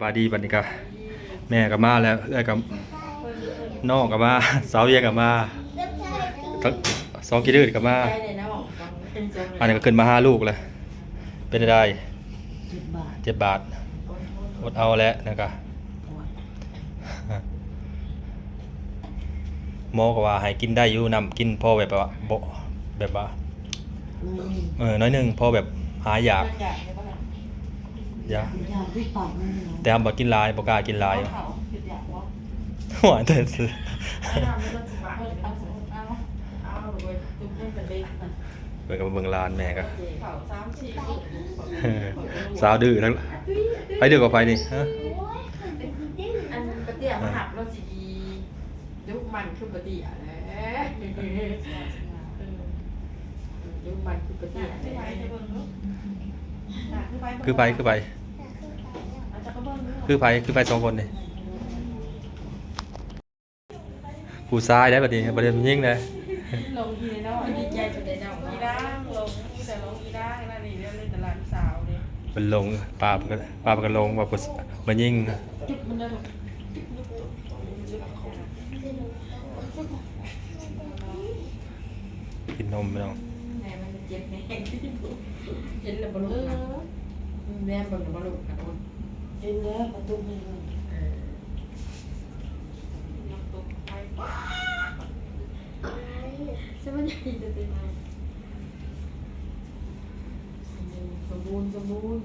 บายดีบัดนี้ก็แม่ก็มาแล้วเอ้ยกับน้องก็มาสาวเวียก็มาทั้งสองกิดื้อก็มาได้เลยนะบอกฟังเป็นจังอันนี้ก็ขึ้นมาห้าลูกเลยเป็นได้เจ็ดบาทอดเอาแล้วนะครับหมอก็ว่าให้กินได้อยู่นำกินพอแบบว่าบ่แบบว่าเออน้อยหนึงพอแบบหายอยาก ยากอยากที่ปากมันเหรอแต่ทำบ่กินหลายบ่กล้ากินหลายเขาหยุดอยากว่าหวานแต่สุดไม่ทำไม่ต้องสิบบาทเอาสมมติเอาเอาเลยตุ้มให้เป็นเล็กนะเปิดกับเบิ่งร้านแม่ก็เขาสามสี่สาวดื้อทั้งไปดื้อกว่าไปนี่ฮะอันปะเตี้ยมาหักเราสียุคมันคือปะเตี้ยแหละยุคมันคือปะเตี้ยแหละคือไปคือไป คือไปคือไปสองคนนี่ผู้ชายได้บัดนี้ประเด็นมันยิ่งเลยลงทีเนาะดีใจสุดเลยเนาะอีด่างลงมีแต่ลงอีด่างนั่นนี่เรื่องในตลาดสาวเนี่ยมันลงปลามันก็ปลามันก็ลงว่าผู้มันยิ่งจุดมันเดินกินนมไม่ต้องแม่มันเจ็บแห้งที่ดูเห็นแล้วบลูกแม่เบิ่งแล้วบลู กกันเห็นแล้วประตูมีมันเออน้ำตกไปใช่ไหมใหญ่จะเป็นไงสมบูรณ์สมบูรณ์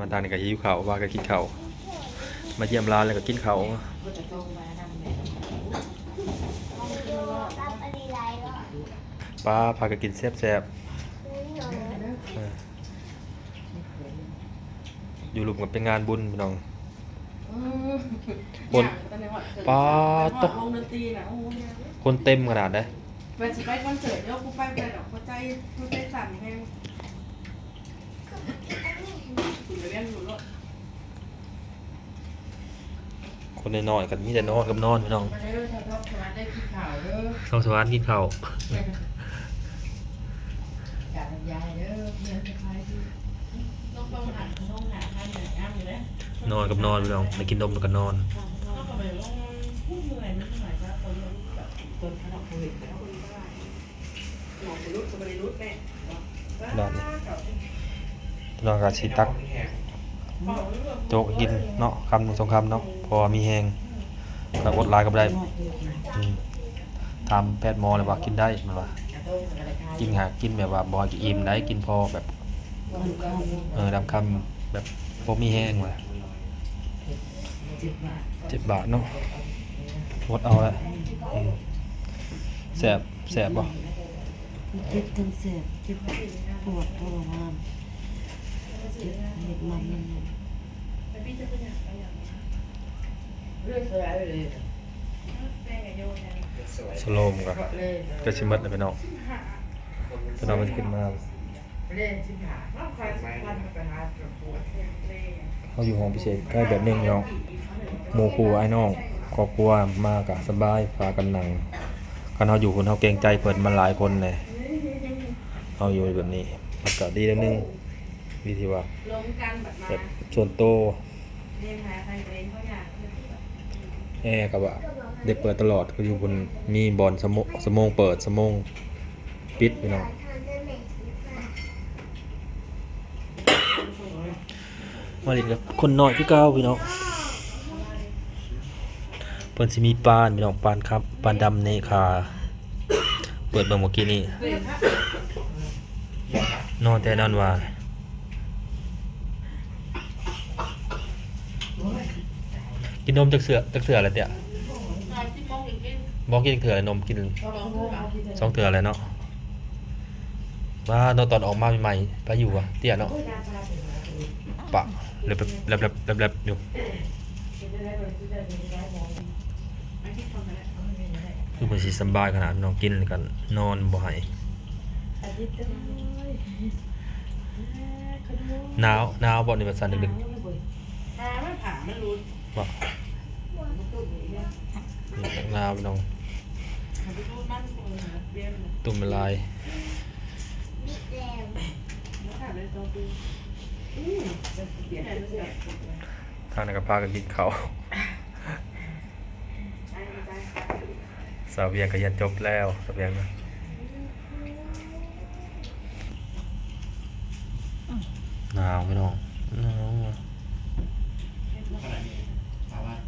มาทางนี้ก็หิวเขาวว่าก็กินข้าวมาเยี่ยมร้านแล้วก็กินเขาว ก็จะต้องมาดำแม่ ปลาพาก็กินแซ่บๆเอออยู่รวมกับเป็นงานบุญพี่น้อง คน ปาตตกลงดนตรีนะโอ้ยคนเต็มขนาดได้ไปสิไปคอนเสิร์ตเดี๋ยวกูไปไปดอกหัวใจหัวใจสั่นแห้งคุณไปเรียนอยู่รถคนน้อยๆกันมีแต่นอนกับนอนพี่น้องมาเด้อชาวท็อปชาวบ้านได้กินข่าวเด้อ สองสวรรค์กินข้าวอ ยากยายเด้อเพื่อนจะพายที่ต้องต้องหันต้องหาทางเหนื่อยอ้ามอยู่แล้วนอนกับนอนพี่น้องไปกินนมแล้วก็นอน ต้องก็ไปลงผู้เหนื่อยมันเหนื่อยจ้าคนแบบต้นขนมโควิดแล้วคนบ้าหมอกรุดก็ไม่ได้รุดแน่ด้านนี้พี่น้องก็สิตักโจ๊กกินเนาะคำหนึ่งสองคำเนาะพอมีแหงแล้วอดหลายก็บ่ได้อืมถามแพทย์หมอเลยว่ากินได้มันว่า กินหากินแบบว่าบ่ให้กินอิ่มได้กินพอแบบเออดำคำแบบบ่มีแห้งว่ะสิบบาทเจ็ดบาทเนาะอดเอาละอืมแสบแสบบ่เจ็บทั้งเสียบเจ็บปวดทรมานเจ็บเห็ดมันมันเรื่องอะไรเลย สโลมก็เลยก็สิหมดแล้วพี่น้องพี่น้องมันจะขึ้นมาเล่นสิขาใครสักคนไปหาปวดเขาอยู่ห้องพิเศษใกล้แบบนึงพี่น้องหมู่ครูไอ้น้องครอบครัวมากะสบายพากันนั่งกันเฮาอยู่คนเฮาเกรงใจเพิ่นมันหลายคนเลยเฮาอยู่แบบนี้มันก็ดีแล้วนึงดีที่ว่าลงกันแบบมาแบบส่วนตัวเรียนหาใครเองเขาอยาก แอร์กับว่าได้เปิดตลอดก็อยู่บนมีบอลสมงสมงเปิดสมงปิดพี่น้องมาเลินกับคนน้อยพี่เก้าพี่น้องเพิ่นสิมีปานพี่น้องปานครับปานดำในคาเปิดเบิ่งเมื่อกี้นี่นอนแต่นอนว่า กินนมจากเสือจากเสืออะไรเตี่ยที่มองอย่างกินบอกกินเถื่อนมกินลองดูเอาสองเถื่อเลยเนาะว่าเนาะตอนออกมาใหม่ๆไปอยู่อะเตี้ยเนาะปะเล็บๆเล็บๆเล็บๆอยู่ไม่คิดทำอะไรคือมันสิสำบายขนาดน้องกินกันนอนบ่ให้หนาวหนาวบ่นี่มันสั่นดึกหาไม่ผ่ามันรู้ๆบ่หนาวพี่น้องตุ่มละลายแล้วค่ะเลยตัวปีอืมจะเปลี่ยนเป็นแบบทางนักพากันกินเขาสาวเวียงก็ยันจบแล้วสาวเวียงนะหนาวพี่น้องหนาวอะ ขนาดนี้สามวัน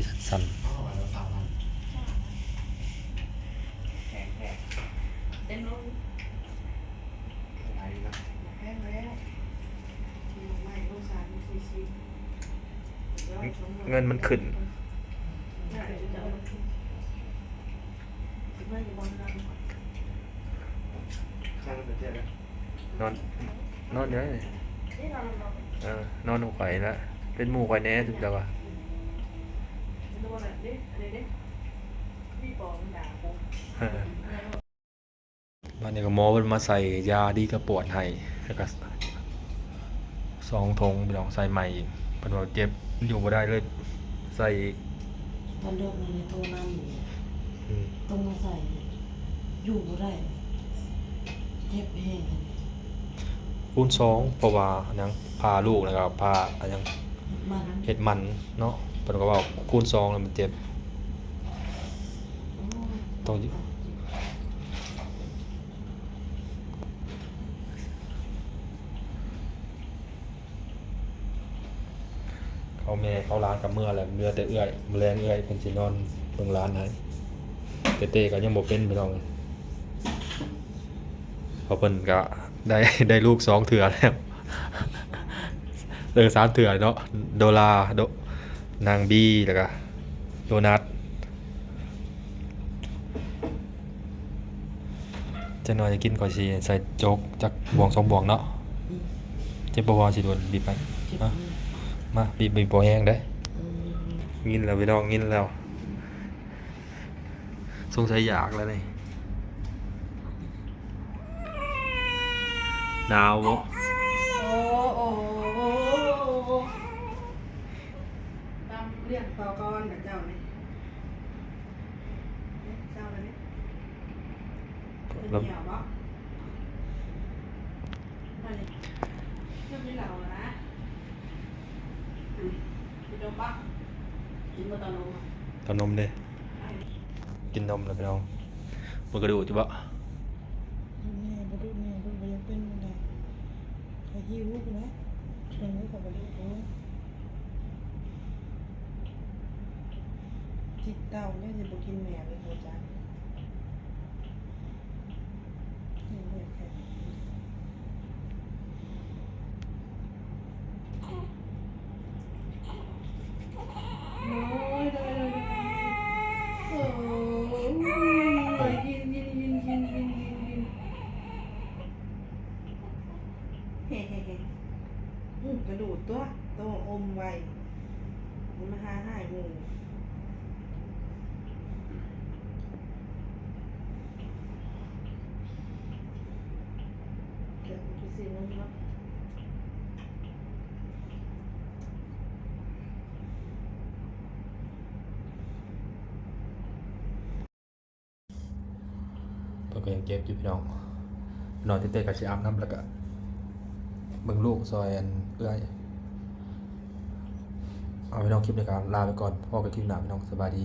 ที่สั่นเข้ามาแล้วสามวันแข็งแข็งเต็มลงอะไรนะแห้งแล้วไม่ลูกสาวมีชีชีเงินมันขึ้นไม่จะบอลกันข้างเป็นเทียบนะนอน นอนเยอะเลยนี่เราเราเออนอนไหวแล้วเป็นหมู่ไหวแน่สุดแล้วอะดูอะไรดิอะไรดิพี่ปองด่าผม บ้านนี้ก็หมอเพิ่นมาใส่ยาดีกระปวดให้แล้วก็ซองทงไปลองใส่ใหม่อีกเพิ่นว่าเจ็บอยู่บ่ได้เลยใส่อีกตอนเลือกในตัวน้ำอยู่อืมต้องมาใส่ อยู่บ่ได้เจ็บแห้งคูณสองเพราะว่าอันยังพาลูกแล้วก็พาอันยังมันเฮ็ดมันเนาะเพิ่นก็ว่าคูณสองแล้วมันเจ็บต้องเขาแม่เขาร้านกับเมื่อแหละเมื่อแต่เอื้อยแมลงเอื้อยเพิ่นสินอนเบิ่งร้านให้แต่เต้ก็ยังบ่เป็นพี่น้องเพราะเพิ่นก็ได้ได้ลูกสองเถื่อแล้วเออสามเถื่อเนาะโดลาโด นางบีแล้วก็โดนัทจะน้อยจะกินก่อนสิใส่โจ๊กจักบวงสองบวงเนาะเจ็บบ่วสิโดนบีบไปเจ็บฮะมาบีบบีบบ่แห้งได้เอองินแล้วพี่น้องงินแล้วสงสัยอยากแล้วนี่หนาวบ่ โอ้โอ้โอ้ตามเรียกต่อกรกับเจ้านี่เจ้าอะไรนี่เป็น แล้ว เหนียวปะไม่ไม่มีเหล่านะมีดมปะกิ นมาตอนลงอะตอนนมเด้กินนมแล้วพี่น้องมันกระดูกจิบ่แม่บ่ดูแม่ดูบ่ยังเป็นอะไรหิวกูนะเป็นนี้ก็บ่ดูกจิตเต่าเนี่ยสิบ่กินแหมเลยบ่จักนี่แม่แค่ โอ้ยได้เลยโอ้ยกินกินกินกินกินกินกินเฮ้เฮ้เฮ้อืมกระดูดตัวตัวอมไว้มันมาหาหายหมูเดี๋ยวกู สิน้องเนาะเพิ่นก็ยังเจ็บอยู่พี่น้องนอนเต้ๆก็สิอาบน้ำแล้วก็เบิ่งลูกซอยอันเอื้อยเอาพี่น้องคลิปนี้ก็ลาไปก่อนพบกันคลิปหน้าพี่น้องสบายดี